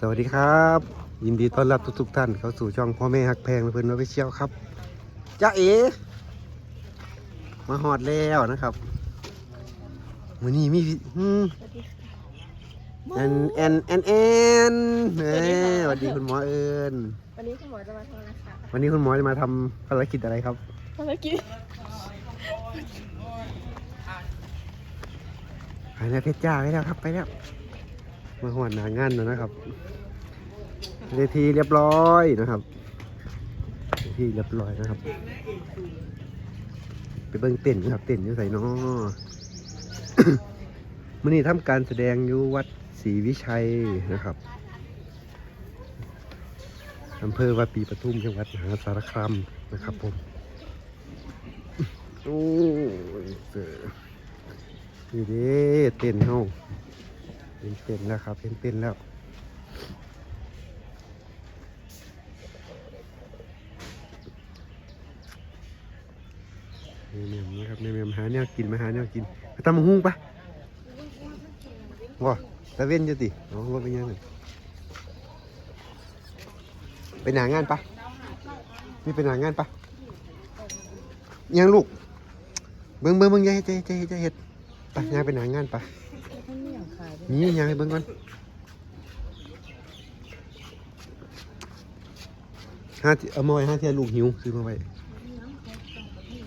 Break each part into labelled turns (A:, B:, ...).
A: สวัสดีครับ ยินดีต้อนรับทุกๆท่านเข้าสู่ช่องพ่อแม่ฮักแพงและเพื่อนว่าไปเชี่ยวครับจ้าเอ๋มาหอดแล้วนะครับวันนี้มีอืมแอนแอนแอนแอนเอ้ยสวัสดีคุณหมอเอิญ
B: วันนี้คุณหมอจะมาทำอะไรคะ
A: วันนี้คุณหมอจะมาทำภารกิจอะไรครับ
B: ภารกิจ
A: หายแล้วเพชรจ้าไปแล้วครับไปแล้ว มาหอดหนางานแล้วนะครับเวทีเรียบร้อยนะครับเวทีเรียบร้อยนะครับ ไปเบิ่งเต้นท์ครับเต้นอยู่ใส่นอมื่อนี้ทำการแสดงอยู่วัดศรีวิชัยนะครับอำเภอวาปีปทุมจังหวัดมหาสารคามนะครับผมโอ้ยเจอนี่เด้เต้นเฮา เป็นเต้นแล้วครับเป็นเต้นแล้วนี่แม่มนะครับนี่แม่มหาแนวกินมาหาแนวกินไปตำมะฮุ่งปะว้าตะเว้นจะติอ๋อว่าเป็นยังไงไปหนางานปะนี่ไปหนางานปะยังลูกเบิ้งเบิ้งเบิ้งอยาให้ใจใจใจเห็ดไปยางไปหนางานปะ นี่ยางให้เบิ้งก่อนห้าเที่ยเอามาไว้ห้าเทียลูกหิวซื้อมาไว้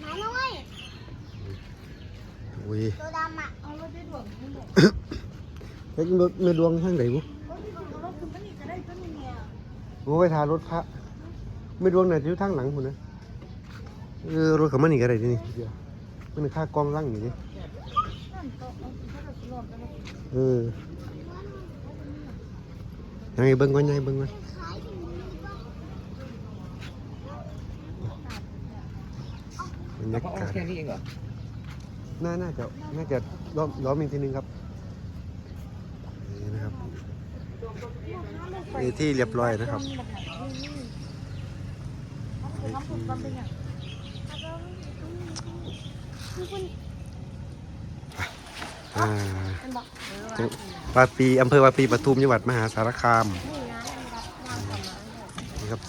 C: หามาไว้
A: โอ้ย
C: ตัวดำอะเอารถได้ด่วนทั้งหมด
A: เฮ้ยรถเรือดวงทางไหนบุ
C: รถที่ของรถคุณไม่หนีจะได้ก็มีเนี่ย
A: โอ้ไปทารถพระไม่ดวงไหนอยู่ทางหลังคุณนะเออรถเขามาหนีกันอะไรนี่เดี๋ยวมันค่ากองร่างอยู่ดิ
C: นั่นโต๊ะ เอาถ้าเรารวมกันแล้ว
A: เออยังไงเบิ้งก่อนยังไงเบิ้งก่อน
C: ขายถึงนี้ก็
A: บรรยา
D: เพราะ
A: กาศ
D: แค่นี้เองเหรอ
A: น่าน่าจะน่าจะล้อมล้อมอีกทีนึงครับนี่นะครับนี่ที่เรียบร้อยนะครับเวที
C: คือคุณ
A: อ่า
C: มันบอก
A: จังวาปีอำเภอวาปีปทุมจังหวัดมหาสารคาม
C: นี่นะ
A: ครับ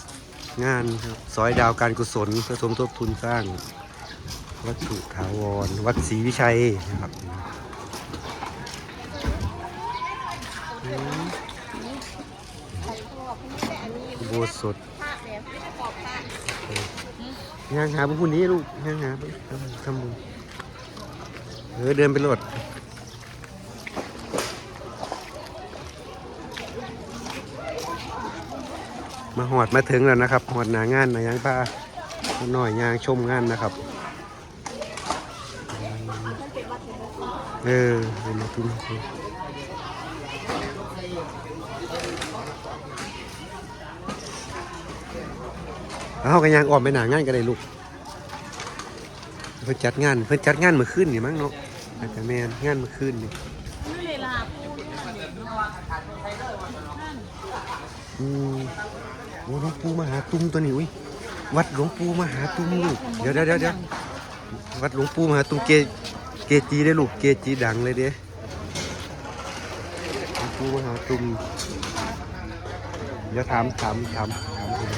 A: งานครับซอยดาวการกุศลเพื่อสมทบทุนสร้าง วัตถุถาวร วัดศรีวิชัยนะครับโบสถ
C: ผ้าแบบไม่ได้ปอกผ้างา
A: นหาบุญคุณนี้ลูกงานหาทำบุญเออเดินไปโหลด มาหอดมาถึงแล้วนะครับหอดหนางานหนายังป้าหน่อยยางชมงานนะครับเออเดินมาตุ้มเอากันยางอ่อมไปหนางานกันเลยลูกเพิ่นจัดงานเพิ่นจัดงานเมื่อคืนนี่มั้งเนาะอาจจะแม่นงานเมื่อคืนนี่อืม โอ้หลวงปู่มหาตุ้มตัวนี้อุ้ยวัดหลวงปู่มหาตุ้มลูกเดี๋ยวเดี๋ยวเดี๋ยววัดหลวงปู่มหาตุ้มเกเกจีได้ลูกเกจีดังเลยเด้หลวงปู่มหาตุ้มเดี๋ยวถามถามถามถามคุณ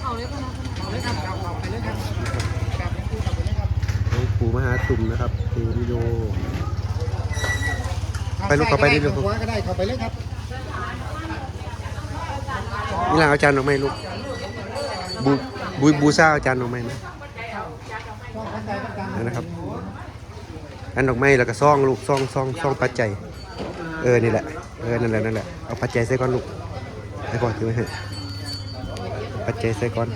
B: เขาเรียกว่า
A: หลวงปู่มหาตุ้มนะครับเทวิโดไปลูกเข้าไปดิลูก
D: หัวก็ได้เข้าไปเลยครับ
A: นี่ล่ะเอาจารย์ออกไหมลูกบูบูบูซ่าเอาจารย์ออกไหมนะนะครับอันดอกไม้แล้วก็ซองลูกซองซองซองปัจจัยเออนี่แหละเออนั่นแหละนั่นแหละเอาปัจจัยใส่ก่อนลูกใส่ก่อนถือไว้ให้ปัจจัยใส่ก่อน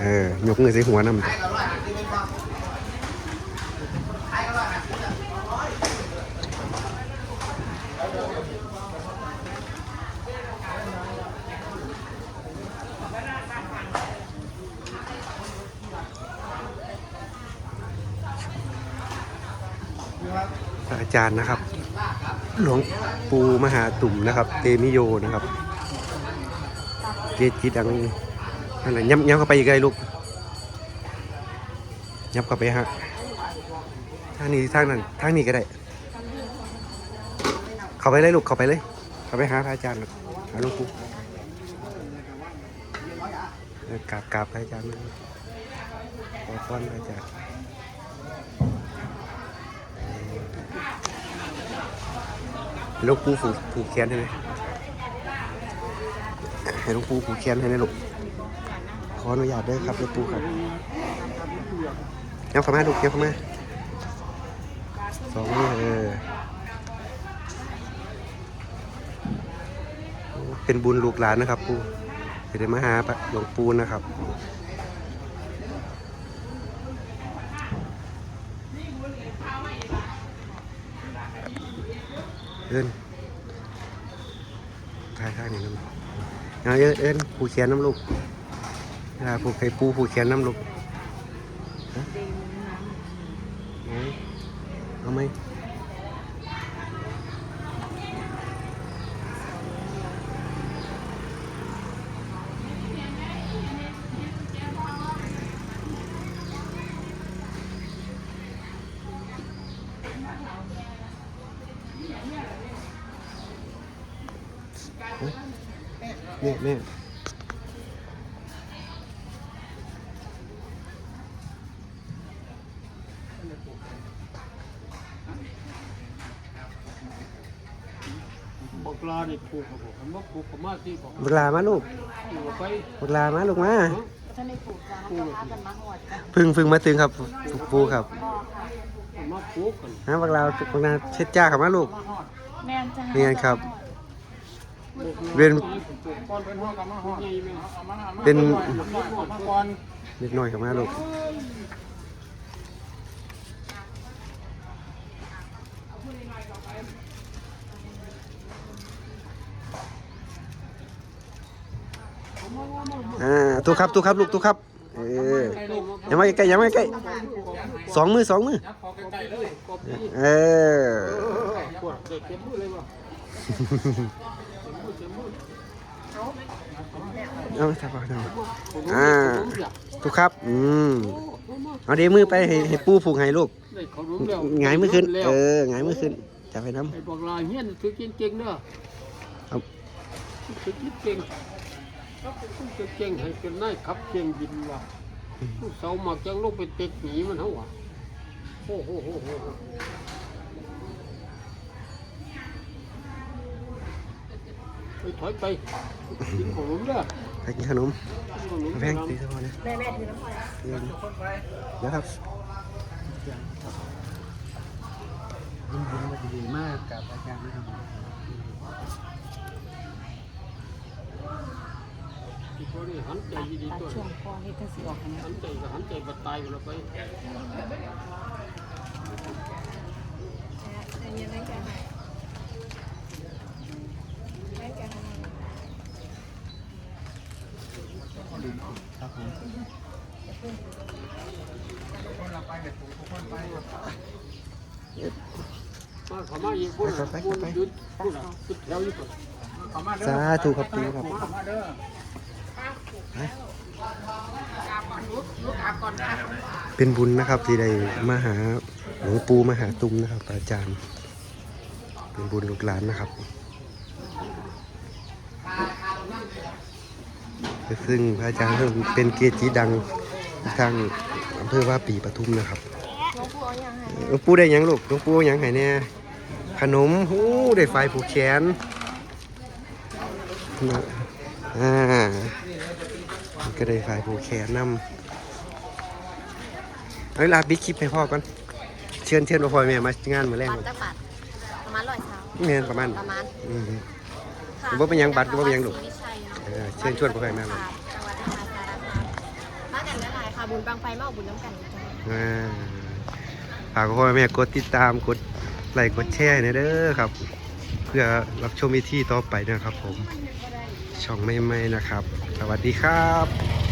A: เออยกเงินใส่หัวน้ำ จารย์นะครับ หลวงปู่มหาตุ่มนะครับ เตมิโยนะครับ เกจิดังนั่นแหละย้ำย้ำเข้าไปอีกไงลูกย้ำเข้าไปฮะทางนี้ทางนั้นทางนี้ก็ได้ เข้าไปเลยลูกเข้าไปเลย เข้าไปหาพระอาจารย์หาหลวงปู่กราบกราบพระอาจารย์ขอพรพระอาจารย์ ลวงปู่ผูกผูกแขนให้ไหมให้ลวงปู่ผูกแขนให้นะลูกขออนุญาตด้อครับลวงปู่ครับยังเข้ามาลูกยังเข้ามาสองมือเออเป็นบุญลูกหลานนะครับ ปูจะได้มาหาพระหลวงปูนะครับ เอินทายทางนี่น้ำเอาเอิญเอิญผูเขียนน้ำลูกเวลาผูกไข่ปูผูเขียนน้ำลูกเอาไหม เนี่ยเนี่ย
D: บอกลาเนี่ยปลูกครับผมผมว่าปลูกประมาณที่ผม
A: บักลามาลูก
D: ปลูกไป
A: บักลามาลูกมา
C: ท่านในปลูกจ้าเขาพากันมาหอดกัน
A: พึ่งพึ่งมาตึงครับปูปูครับ
C: พ่อค่ะ
D: ผมมาปลูกกัน
A: ฮะบักลาบักลาเช็ดจ้าครับมาลูก
B: แม่นจ้า
A: นี่ไงครับ
D: ปลูก
A: เรียน
D: ปลูกก้อนเป็นห้องกับมาห้องใหญ่ไหม เอามาเป็
A: น
D: เอามาก่อน
A: เล็กน้อยครับมาลูกอ่าตู้ครับตู้ครับลูกตู้ครับเออยังไม่ใกล้ยังไม่ใกล้สองมือสองมือเออ
D: เด็กเต็มมือเลยว่ะ
A: เอาทับเอาทับอ่าตู้ครับ อืมเอาเดี๋ยวมือไปให้ให้ปูผูกให้ลูก
D: ได้เขารู้แล้ว
A: หงายมือขึ้น
D: แล้ว
A: เออหงายมือขึ้นจับไปน้
D: ไอ้บอกลาเฮียนคือเก่งๆเด้อ
A: ครับ
D: คือเก่งคือเก่งให้เป็นนายขับเครื่องบินว่ะผู้เสาหมักจังลงไปเตะหนีมันเท่าว่ะโอ้โหโหโหโห ไปถอยไปกินของผมเด้อำ
A: ไปกินขนม
D: กินของผม
A: แพงตีเท่านี้
C: แม่แม่ถือน้ำพลอย
A: เดี๋ยวเดี๋ยวครับยิ้มยิ้มมาดีมากกับอาจารย์นะครับ
D: ที่เขาได้หันใจดีๆตัว
B: ช่วงพอเฮ็ดจังสิออกให้นะ
D: หันใจก็หันใจบัดตายกันแล้วไป
C: อันนี้นั่นแกให้นั่นแกให้
A: ครับผม
D: มาเขามาอีกคนคนหยุดพูดอะหยุดแถวอยู่ก่อน
A: สาธุครับปูครับเป็นบุญนะครับที่ได้มาหาหลวงปู่มาหาตุ้มนะครับ อาจารย์ เป็นบุญลูกหลานนะครับ ซึ่งพระอาจารย์เป็นเกจิดังทางอำเภอว่าปีปทุมนะครับ
C: น้องพูดเอาอย่างให้
A: หลวงปู่ได้หยังลูกหลวงปู่เอาหยังให้เนี่ยขนมหูได้ไฟผูกแขนอ่าก็ได้ไฟผูกแขนนำเอาเวลาบิ๊กคลิปให้พ่อก่อนเชิญเชิญพ่อแม่มางานมาแรก
C: บัตรจักบัตรประมาณร้อยเช้า
A: เงินประมาณ
C: ประมาณ
A: อืม
C: ค่ะ
A: บ่เป็นหยังบัตรบ่เป็นหยังลูก
C: ศรีวิชัย เนาะ
A: เออเชิญชวนพ่อแม่มา
C: ค่ะจังหวัดมหาสารคามมากันได้หลายค่ะบุญบางไฟมาเอาบุญน้ำกันจ้ะ
A: อ่าฝากพ่อแม่กดติดตามกดไลค์กดแชร์หน่อยเด้อครับ เพื่อรับชมวิธีต่อไปนะครับผมช่องใหม่ๆนะครับ สวัสดีครับ